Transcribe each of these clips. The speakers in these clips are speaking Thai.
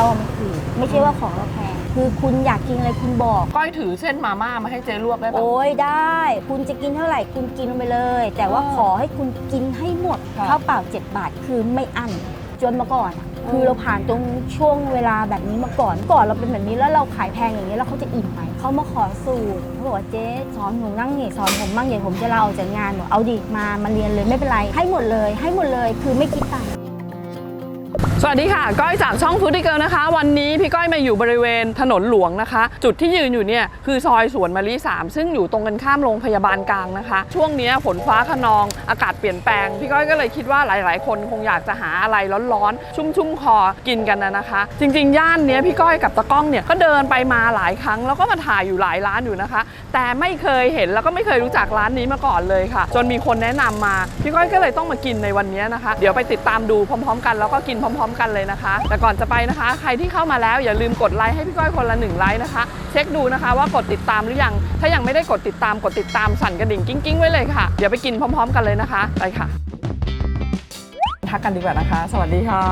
เรามันถูกไม่ใช่ว่าของเราแพงคือคุณอยากกินอะไรคุณบอก ก้อยถือเส้นมาม่ามาให้เจ๊ลวกได้ปะ โอ้ยได้ คุณจะกินเท่าไหร่คุณกินลงไปเลย แต่ว่าเออขอให้คุณกินให้หมดค่ะข้าวเปล่า 7 บาทคือไม่อั้นจนมาก่อนอะเออ คือเราผ่านตรงช่วงเวลาแบบนี้มาก่อนก่อนเราเป็นแบบนี้แล้วเราขายแพงอย่างนี้แล้วเขาจะอิ่มไหมเขามาขอสูตรเขาบอกว่าเจ๊สอนผมนั่งนี่สอนผมบ้างเดี๋ยวผมจะลาออกจากงานบอกเอาดิมามาเรียนเลยไม่เป็นไรให้หมดเลยให้หมดเลยคือไม่คิดตังค์ สวัสดีค่ะ ก้อยจากช่องฟูดิเกิลนะคะ วันนี้พี่ก้อยมาอยู่บริเวณถนนหลวงนะคะ จุดที่ยืนอยู่เนี่ยคือซอยสวนมะลิ3ซึ่งอยู่ตรงกันข้ามโรงพยาบาลกลางนะคะ ช่วงนี้ฝนฟ้าขนองอากาศเปลี่ยนแปลง พี่ก้อยก็เลยคิดว่าหลาย ๆ คนคงอยากจะหาอะไรร้อนๆ ชุ่มๆคอกินกันนะนะคะ จริง ๆ ย่านเนี้ยพี่ก้อยกับตะก้องเนี่ยก็เดินไปมาหลายครั้ง แล้วก็มาถ่ายอยู่หลายร้านอยู่นะคะ แต่ไม่เคยเห็นแล้วก็ไม่เคยรู้จักร้านนี้มาก่อนเลยค่ะ จนมีคนแนะนำมาพี่ก้อยก็เลยต้องมากินในวันนี้นะคะ เดี๋ยวไปติดตามดูพร้อม ๆ กันแล้วก็กินพร้อมๆกันเลยนะคะ แต่ก่อนจะไปนะคะ ใครที่เข้ามาแล้วอย่าลืมกดไลค์ให้พี่ก้อยคนละหนึ่งไลค์นะคะ เช็คดูนะคะว่ากดติดตามหรือยัง ถ้ายังไม่ได้กดติดตามกดติดตามสั่นกระดิ่งกิ้งๆไว้เลยค่ะ เดี๋ยวไปกินพร้อม ๆ กันเลยนะคะ ไปค่ะ ทักกันดีกว่านะคะ สวัสดีค่ะ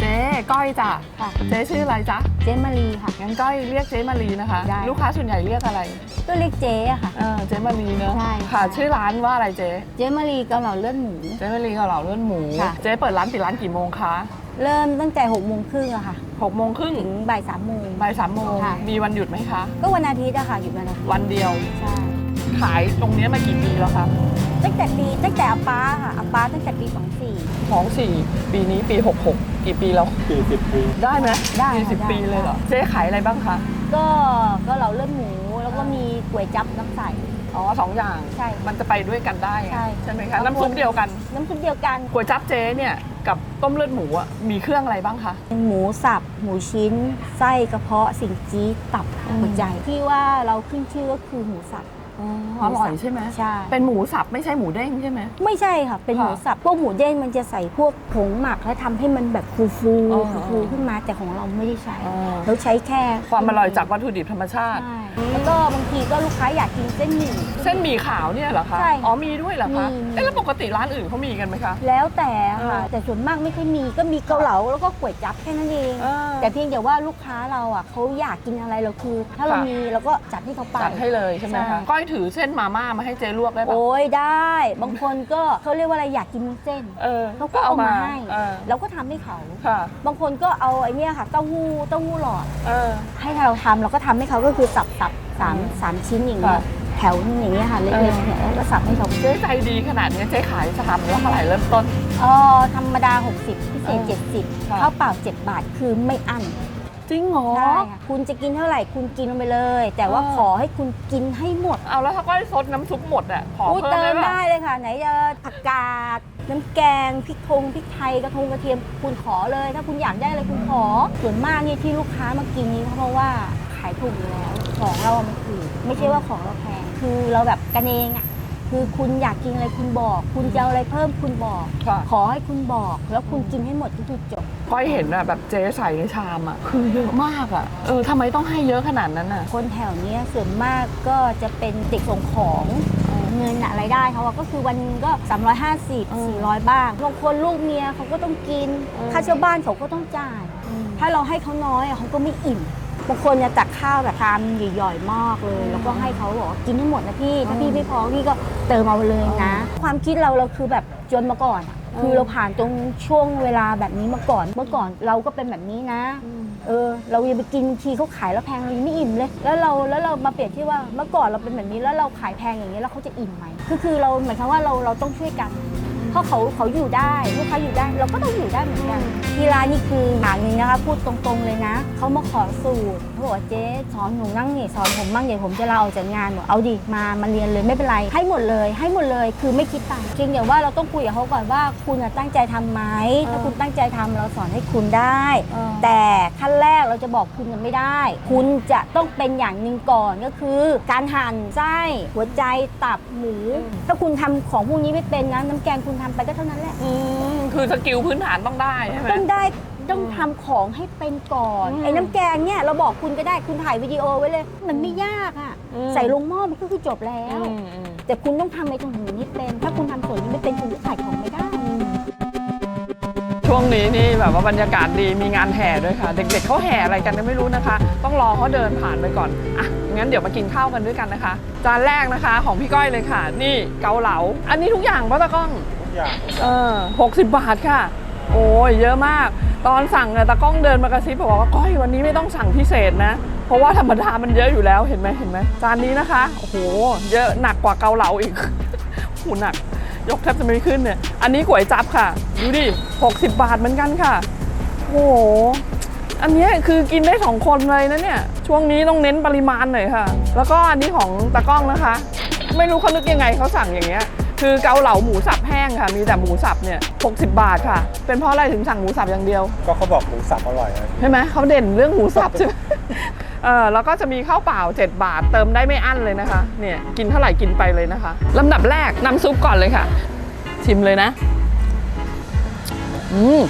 เจ๊ก้อยจ้ะค่ะ เจ๊ชื่ออะไรจ๊ะ เจ๊มารีค่ะ งั้นก้อยเรียกเจ๊มารีนะคะ ได้ ลูกค้าส่วนใหญ่เรียกอะไรก็เรียกเจ๊อะค่ะ เออเจ๊มารีเนอะใช่ ค่ะใช่ชื่อร้านว่าอะไรเจ๊ เจ๊มารีเกาเหลาเลือดหมู เจ๊มารีกับเหล่าเลือดหมู ค่ะ เจ๊เปิดร้านปิดร้านกี่โมงคะ เริ่มตั้งแต่6กโมงครึ่งอะค่ะหกโมงครึ่งถึงบ่ายสามโมง บ่ายสามโมงค่ะ มีวันหยุดไหมคะ ก็วันอาทิตย์อะค่ะหยุดวันอาทิตย์วันเดียว ใช่ขายตรงเนี้ยมากี่ปีแล้วคะตั้งแต่ปีตั้งแต่อาป้าค่ะอาป้าตั้งแต่ปี24สองสี่ปีนี้ปีหกหกกี่ปีแล้ว40ปี ได้ไหมได้สี่สิบค่ะปีเลยเหรอได้เจ๊ขายอะไรบ้างคะ ก็ก็เหลาเลือดหมูแล้วก็มีก๋วยจับน้ำใส อ๋อสองอย่างใช่มันจะไปด้วยกันได้ไงใช่ ใช่ไหมคะน้ำซุปเดียวกันน้ำซุปเดียวกัน ก๋วยจั๊บเจ๊เนี่ยกับต้มเลือดหมูอะมีเครื่องอะไรบ้างคะ หมูสับ หมูชิ้น ไส้กระเพาะสิ่งจี๊ดตับอืม หัวใจที่ว่าเราขึ้นชื่อก็คือหมูสับอร่อยใช่ไหมใช่เป็นหมูสับไม่ใช่หมูเด้งใช่ไหม ไม่ใช่ค่ะ เป็นค่ะหมูสับพวกหมูเด้งมันจะใส่พวกผงหมักแล้วทำให้มันแบบฟูฟูอ๋อ ฟูๆขึ้นมาแต่ของเราไม่ได้ใช้อ๋อเราใช้แค่ความอร่อยจากวัตถุดิบธรรมชาติ ใช่ แล้วก็บางทีก็ลูกค้าอยากกินเส้นหมี่ เส้นหมี่ขาวเนี่ยเหรอคะ ใช่อ๋อมีด้วยเหรอคะมีมีเอ๊ะแล้วปกติร้านอื่นเขามีกันไหมคะ แล้วแต่ค่ะเออแต่ส่วนมากไม่ค่อยมีก็มีเกาเหลาแล้วก็ก๋วยจั๊บแค่นั้นเอง เออ แต่เพียงแต่ว่าลูกค้าเราอะเขาอยากกินอะไรเราคือ ถ้าเราค่ะ มีเราก็จัดให้เขาไป จัดให้เลยใช่ไหมใช่ คะ ก้อยถือเส้นมาม่ามาให้เจ๊ลวกได้ปะโอ้ยได้ บางคนก็เขาเรียกว่าอะไรอยากกินวุ้นเส้นเออเขาก็เอามาให้เออเราก็ทำให้เขา ค่ะ บางคนก็เอาไอ้เนี่ยค่ะเต้าหู้เต้าหู้หลอด เออ ให้เราทำเราก็ทำให้เขาก็คือสับสับ สามอืมสามชิ้นอย่างเงี้ยค่ะ แถวนึงอย่างเงี้ยค่ะเล็เอกอๆเนี่ยแล้วก็สับให้เขาเจ๊ใจดีขนาดนี้เจ๊ขายจะทำแล้วเท่าไหร่เริ่มต้น เออธรรมดา 60 พิเศษ เออ70ค่ะ ข้าวเปล่า 7 บาทคือไม่อั้นจริงเหรอ ใช่ค่ะคุณจะกินเท่าไหร่คุณกินลงไปเลย แต่ว่าเออ ขอให้คุณกินให้หมดเอาแล้วถ้าก้อยซดน้ำซุปหมดอะขออุ๊ยเพิ่มเติได้มปะได้เลยค่ะ ไหนจะผักกาดน้ำแกงพริกทงพริกไทยกระทงกระเทียมคุณขอเลย ถ้าคุณอยากได้อะไรคุณขอส่วนมากเนี่ยที่ลูกค้ามากินนี้เพราะว่าขายถูกอยู่แล้ว ของเรามันถูกไม่ใช่ว่าของเราแพงคือเราแบบกันเองอะคือคุณอยากกินอะไรคุณบอก คุณจะเอาอะไรเพิ่มคุณบอก ค่ะ ขอให้คุณบอก แล้วคุณกินให้หมดก็คือจบก้อยเห็นอะแบบเจ๊ใส่ในชามอะคือเยอะมากอะเออทำไมต้องให้เยอะขนาดนั้นอะคนแถวเนี้ยส่วนมากก็จะเป็นเด็กส่งของเงินอะรายได้เขาอะก็คือวันหนึงก็ 350 400 บ้างบางคนลูกเมียเขาก็ต้องกินอืมค่าเช่าบ้านเขาก็ต้องจ่าย ถ้าเราให้เขาน้อยอะเขาก็ไม่อิ่ม บางคนเนี่ยตักข้าวแบบชามใหญ่ๆมากเลย แล้วก็ให้เขาบอกว่ากินให้หมดนะพี่ ถ้าพี่ไม่พอพี่ก็เติมเอาเลยนะ ความคิดเราเราคือแบบจนมาก่อนอะคือเราผ่านตรงช่วงเวลาแบบนี้มาก่อน เมื่อก่อนเราก็เป็นแบบนี้นะ เออ เรายังไปกินทีเขาขายแล้วแพงเรายังไม่อิ่มเลย แล้วเราแล้วเรามาเปรียบที่ว่าเมื่อก่อนเราเป็นแบบนี้แล้วเราขายแพงอย่างนี้ยแล้วเขาจะอิ่มไหมก็คือเราหมายความว่าเราเราต้องช่วยกัน เพราะเขาเขาอยู่ได้ลูกค้าอยู่ได้ เราก็ต้องอยู่ได้เหมือนกันที่ร้านนี่คืออย่างหนึงนะคะ พูดตรงๆเลยนะเขามาขอสูตรเขาบอกว่าเจ๊สอนหนูนั่งนี่สอนผมบ้างเดี๋ยวผมจะลาออกจากงานบอกเอาดิมามาเรียนเลยไม่เป็นไร ให้หมดเลย ให้หมดเลยคือไม่คิดตังค์จริงอย่างว่าเราต้องคุยกับเขาก่อนว่าคุณน่ะตั้งใจทำไหมถ้าคุณตั้งใจทำเราสอนให้คุณได้ แต่ขั้นแรกเราจะบอกคุณยังไม่ได้ คุณจะต้องเป็นอย่างหนึ่งก่อนก็คือ การหั่นไส้หัวใจตับหมูถ้าคุณทำของพวกนี้ไม่เป็นนะน้ำแกงคุณทำไปก็เท่านั้นแหละอืมคือสกิลพื้นฐานต้องได้ใช่ไหม ต้องได้ต้องทำของให้เป็นก่อน อืมไอ้น้ำแกงเนี่ยเราบอกคุณก็ได้คุณถ่ายวิดีโอไว้เลย มันไม่ยากอะ อืม ใส่ลงหม้อมันก็คือจบแล้ว อืมอืม แต่คุณต้องทำไอ้ตรงนี้เป็น ถ้าคุณทำส่วนนี้ไม่เป็นคุณก็ขายของไม่ได้ชช่วงนี้นี่แบบว่าบรรยากาศดีมีงานแห่ด้วยค่ะ เด็กๆเขาแห่อะไรกันก็ไม่รู้นะคะ ต้องรอเขาเดินผ่านไปก่อนอะงั้นเดี๋ยวมากินข้าวกันด้วยกันนะคะ จานแรกนะคะของพี่ก้อยเลยค่ะ นี่เกาเหลา อันนี้ทุกอย่างป้าตะก้องทุก อย่างเออหกสิบบาทค่ะ โอ้ยเยอะมาก ตอนสั่งเนี่ยตากล้องเดินมากระซิบบอกว่าก้อยวันนี้ไม่ต้องสั่งพิเศษนะ เพราะว่าธรรมดามันเยอะอยู่แล้วเห็นไหมเห็นไหมจานนี้นะคะโอ้โหเยอะหนักกว่าเกาเหลาอีกโหูหนัก ยกแทบจะไม่ขึ้นเนี่ยอันนี้ก๋วยจับค่ะ ดูดิ60 บาทเหมือนกันค่ะโอ้โหอันนี้คือกินได้สองคนเลยนะเนี่ย ช่วงนี้ต้องเน้นปริมาณหน่อยค่ะ แล้วก็อันนี้ของตากล้องนะคะ ไม่รู้เขานึกยังไงเขาสั่งอย่างเงี้ย คือเกาเหลาหมูสับแห้งค่ะ มีแต่หมูสับเนี่ย60 บาทค่ะ เป็นเพราะอะไรถึงสั่งหมูสับอย่างเดียว ก็เขาบอกหมูสับอร่อยนะใช่ไหมเขาเด่นเรื่องหมูสับใช่ไหมเออแล้วก็จะมีข้าวเปล่า 7 บาทเติมได้ไม่อั้นเลยนะคะ เนี่ยกินเท่าไหร่กินไปเลยนะคะลำดับแรกน้ำซุปก่อนเลยค่ะ ชิมเลยนะ อืม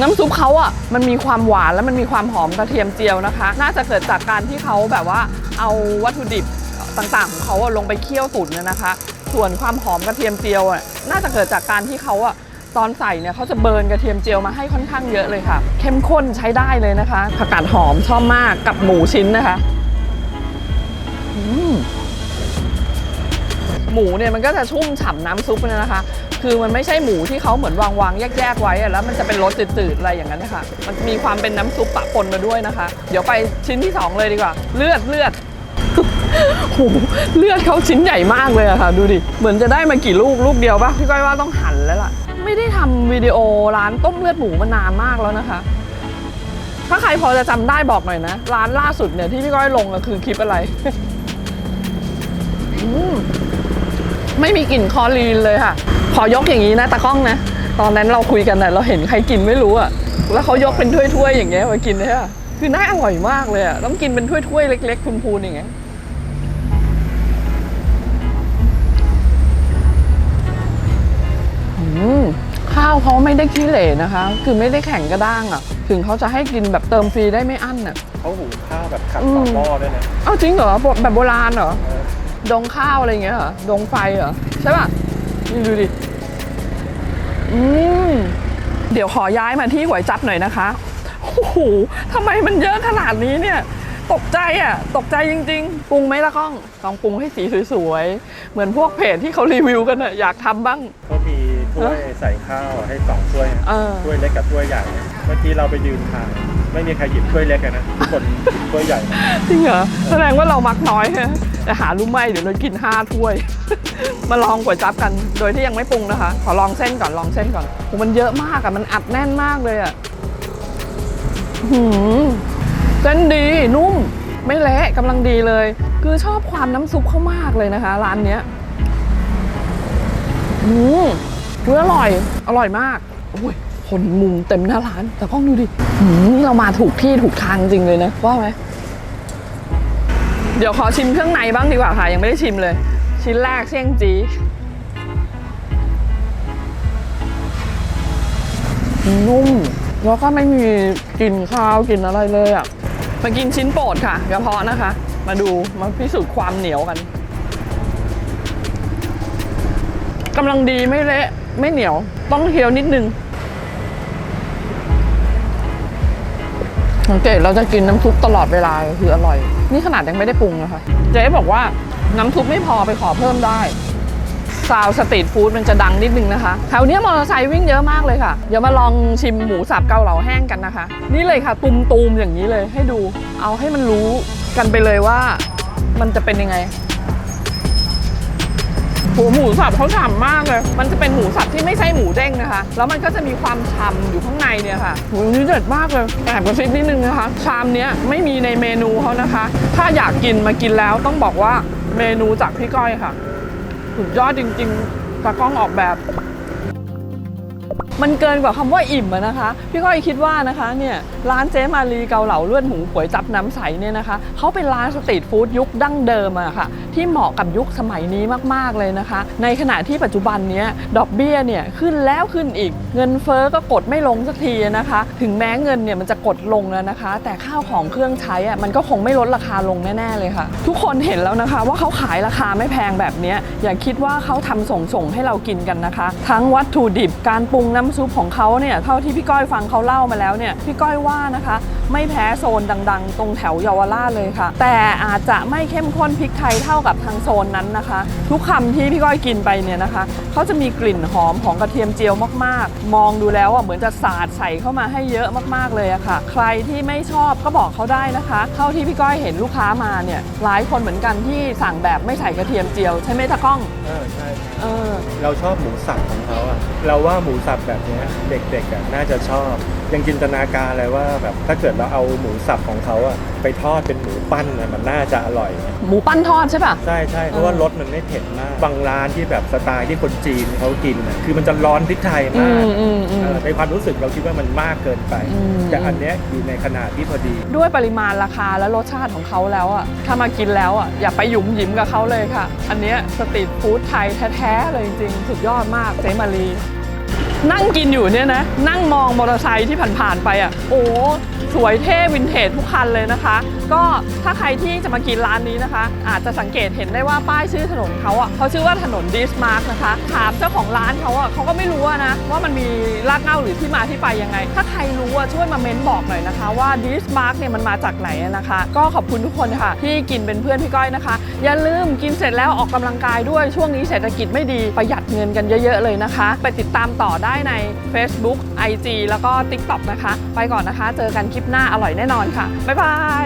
น้ำซุปเขาอะมันมีความหวานแล้วมันมีความหอมกระเทียมเจียวนะคะ น่าจะเกิดจากการที่เขาแบบว่าเอาวัตถุดิบต่างๆของเขาอะลงไปเคี่ยวตุ๋นเนี่ยนะคะ ส่วนความหอมกระเทียมเจียวอะน่าจะเกิดจากการที่เขาอะตอนใส่เนี่ยเขาจะเบิร์นกระเทียมเจียวมาให้ค่อนข้างเยอะเลยค่ะ เข้มข้นใช้ได้เลยนะคะผักกาดหอมชอบมากกับหมูชิ้นนะคะมหมูเนี่ยมันก็จะชุ่มฉ่ำน้ำซุปเนี่ยนะคะ คือมันไม่ใช่หมูที่เขาเหมือนวางวางๆแยกๆไว้อะแล้วมันจะเป็นรสจืดๆอะไรอย่างนั้นนะคะมันมีความเป็นน้ำซุปปะปนมาด้วยนะคะ เดี๋ยวไปชิ้นที่สองเลยดีกว่า เลือดเลือด โหเลือดเขาชิ้นใหญ่มากเลยอะค่ะ ดูดิ เหมือนจะได้มากี่ลูกลูกเดียวปะพี่ก้อยว่าต้องหั่นแล้วล่ะ ไม่ได้ทำวิดีโอร้านต้มเลือดหมูมานานมากแล้วนะคะ ถ้าใครพอจะจำได้บอกหน่อยนะ ร้านล่าสุดเนี่ยที่พี่ก้อยลงอะคือคลิปอะไร อืมไม่มีกลิ่นคลอรีนเลยค่ะ ขอยกอย่างนี้นะตากล้องนะ ตอนนั้นเราคุยกันนะเราเห็นใครกินไม่รู้อะแล้วเขายกเป็นถ้วยๆอย่างเงี้ยมากินเนี่ยคือน่าอร่อยมากเลยอะต้องกินเป็นถ้วยๆเล็กๆพูนๆอย่างเงี้ย ข้าวเขาไม่ได้ขี้เหร่นะคะ คือไม่ได้แข็งกระด้างอะถึงเขาจะให้กินแบบเติมฟรีได้ไม่อั้นอะเขาหุงข้าวแบบขัดอืมฝาหม้อด้วยนะเอ้าจริงเหรอแบบโบราณเหรอเออดงข้าวอะไรอย่างเงี้ยเหรอดงไฟเหรอใช่ป่ะนี่ดูดิอืมเดี๋ยวขอย้ายมาที่ก๋วยจับหน่อยนะคะโอ้โหทำไมมันเยอะขนาดนี้เนี่ยตกใจอะ ตกใจจริง ๆ ปรุงไหมละก้องลองปรุงให้สีสวยๆ เหมือนพวกเพจที่เขารีวิวกันอะ อยากทำบ้างเขามี ถ้วยใส่ข้าวให้สองถ้วยนะเออ ถ้วยเล็กกับถ้วยใหญ่นะเมื่อกี้เราไปยืนทานไม่มีใครหยิบถ้วยเล็กกันนะทุกคนหยิบถ้วยใหญ่นะจริงเหรอแสดงว่าเรามักน้อยฮะแต่หารู้ไหมเดี๋ยวเรากินห้าถ้วย มาลองก๋วยจั๊บกัน โดยที่ยังไม่ปรุงนะคะ ขอลองเส้นก่อนลองเส้นก่อนโหมันเยอะมากอะมันอัดแน่นมากเลยอะหืมเส้นดีนุ่ม ไม่เละกำลังดีเลย คือชอบความน้ำซุปเขามากเลยนะคะ ร้านเนี้ยอืม คืออร่อย อร่อยมากโอ้ยคนมุงเต็มหน้าร้าน แต่กล้องดูดิหืมนี่เรามาถูกที่ถูกทางจริงเลยนะ ว่าไหม เดี๋ยวขอชิมเครื่องในบ้างดีกว่าค่ะ ยังไม่ได้ชิมเลย ชิ้นแรกเสี่ยงจีนุ่ม แล้วก็ไม่มีกลิ่นคาวกลิ่นอะไรเลยอะ มากินชิ้นโปรดค่ะกระเพาะนะคะ มาดูมาพิสูจน์ความเหนียวกันกำลังดีไม่เละ ไม่เหนียว ต้องเคี้ยวนิดนึงสังเกตเราจะกินน้ำซุปตลอดเวลาคืออร่อย นี่ขนาดยังไม่ได้ปรุงนะคะเจ๊บอกว่าน้ำซุปไม่พอไปขอเพิ่มได้ซาวสตรีทฟู้ดมันจะดังนิดนึงนะคะแถวเนี้ยมอเตอร์ไซค์วิ่งเยอะมากเลยค่ะ เดี๋ยวมาลองชิมหมูสับเกาเหลาแห้งกันนะคะ นี่เลยค่ะ ตุมตูมๆอย่างนี้เลยให้ดู เอาให้มันรู้กันไปเลยว่ามันจะเป็นยังไง หัวหมูสับเขาฉ่ำมากเลย มันจะเป็นหมูสับที่ไม่ใช่หมูเด้งนะคะ แล้วมันก็จะมีความฉ่ำอยู่ข้างในเนี่ยค่ะโหนี่เด็ดมากเลยแอบกระซิบนิดนึงนะคะ ชามเนี้ยไม่มีในเมนูเขานะคะ ถ้าอยากกินมากินแล้วต้องบอกว่าเมนูจากพี่ก้อยค่ะ สุดยอดจริงๆตากล้องออกแบบ มันเกินกว่าคำว่าอิ่มะนะคะ พี่ก้อยคิดว่านะคะเนี่ยร้านเจ๊มารีเกาเหลาเลือดหมูก๋วยจับน้ำใสเนี่ยนะคะเขาเป็นร้านสตรีทฟู้ดยุคดั้งเดิมอะค่ะ ที่เหมาะกับยุคสมัยนี้มากๆเลยนะคะ ในขณะที่ปัจจุบันเนี้ยดอกเบี้ยเนี่ยขึ้นแล้วขึ้นอีก เงินเฟ้อก็กดไม่ลงสักทีนะคะ ถึงแม้เงินเนี่ยมันจะกดลงแล้วนะคะ แต่ข้าวของเครื่องใช้อะมันก็คงไม่ลดราคาลงแน่ๆเลยค่ะ ทุกคนเห็นแล้วนะคะว่าเขาขายราคาไม่แพงแบบเนี้ยอย่าคิดว่าเขาทำส่งๆให้เรากินกันนะคะ ทั้งวัตถุดิบการปรุงน้ำซุปของเขาเนี่ยเท่าที่พี่ก้อยฟังเขาเล่ามาแล้วเนี่ยพี่ก้อยว่านะคะ ไม่แพ้โซนดังๆ ตรงแถวเยาวราชเลยค่ะ แต่อาจจะไม่เข้มข้นพริกไทยเท่ากับทางโซนนั้นนะคะ ทุกคำที่พี่ก้อยกินไปเนี่ยนะคะเขาจะมีกลิ่นหอมของกระเทียมเจียวมากๆ มองดูแล้วอะเหมือนจะสาดใส่เข้ามาให้เยอะมากๆเลยอะค่ะ ใครที่ไม่ชอบก็บอกเขาได้นะคะ เท่าที่พี่ก้อยเห็นลูกค้ามาเนี่ยหลายคนเหมือนกันที่สั่งแบบไม่ใส่กระเทียมเจียวใช่ไหมตะก้องเออใช่เออเราชอบหมูสับของเขาอะเราว่าหมูสับแบบเนี้ยเด็กๆอะน่าจะชอบ ยังจินตนาการเลยว่าแบบถ้าเกิดเราเอาหมูสับของเขาอะไปทอดเป็นหมูปั้นอะมันน่าจะอร่อย หมูปั้นทอดใช่ป่ะ ใช่ใช่เพราะว่ารสมันไม่เผ็ดมาก บางร้านที่แบบสไตล์ที่คนจีนเขากินอะคือมันจะร้อนพริกไทยอืมากมอืมอืม เออในความรู้สึกเราคิดว่ามันมากเกินไป อืม แต่อันเนี้ยอยู่ในขนาดที่พอดี ด้วยปริมาณราคาและรสชาติของเขาแล้วอะ ถ้ามากินแล้วอะ อย่าไปหยุมหยิมกับเขาเลยค่ะ อันเนี้ยสตรีทฟู้ดไทยแท้ๆเลยจริงๆ สุดยอดมากเจมารี นั่งกินอยู่เนี่ยนะ นั่งมองมอเตอร์ไซค์ที่ผ่านๆไปอะ โอ้ สวยเท่วินเทจทุกคันเลยนะคะ ก็ถ้าใครที่จะมากินร้านนี้นะคะ อาจจะสังเกตเห็นได้ว่าป้ายชื่อถนนเขาอะเขาชื่อว่าถนนดิสมาร์กนะคะถามเจ้าของร้านเขาอะเขาก็ไม่รู้นะว่ามันมีรากเหง้าหรือที่มาที่ไปยังไง ถ้าใครรู้อะช่วยมาเม้นบอกหน่อยนะคะ ว่าดิสมาร์กเนี่ยมันมาจากไหนนะคะ ก็ขอบคุณทุกคนค่ะ ที่กินเป็นเพื่อนพี่ก้อยนะคะ อย่าลืมกินเสร็จแล้วออกกำลังกายด้วยช่วงนี้เศรษฐกิจไม่ดีประหยัดเงินกันเยอะๆเลยนะคะ ไปติดตามต่อได้ใน Facebook IG แล้วก็ TikTok นะคะ ไปก่อนนะคะ เจอกันคลิปหน้าอร่อยแน่นอนค่ะ บ๊ายบาย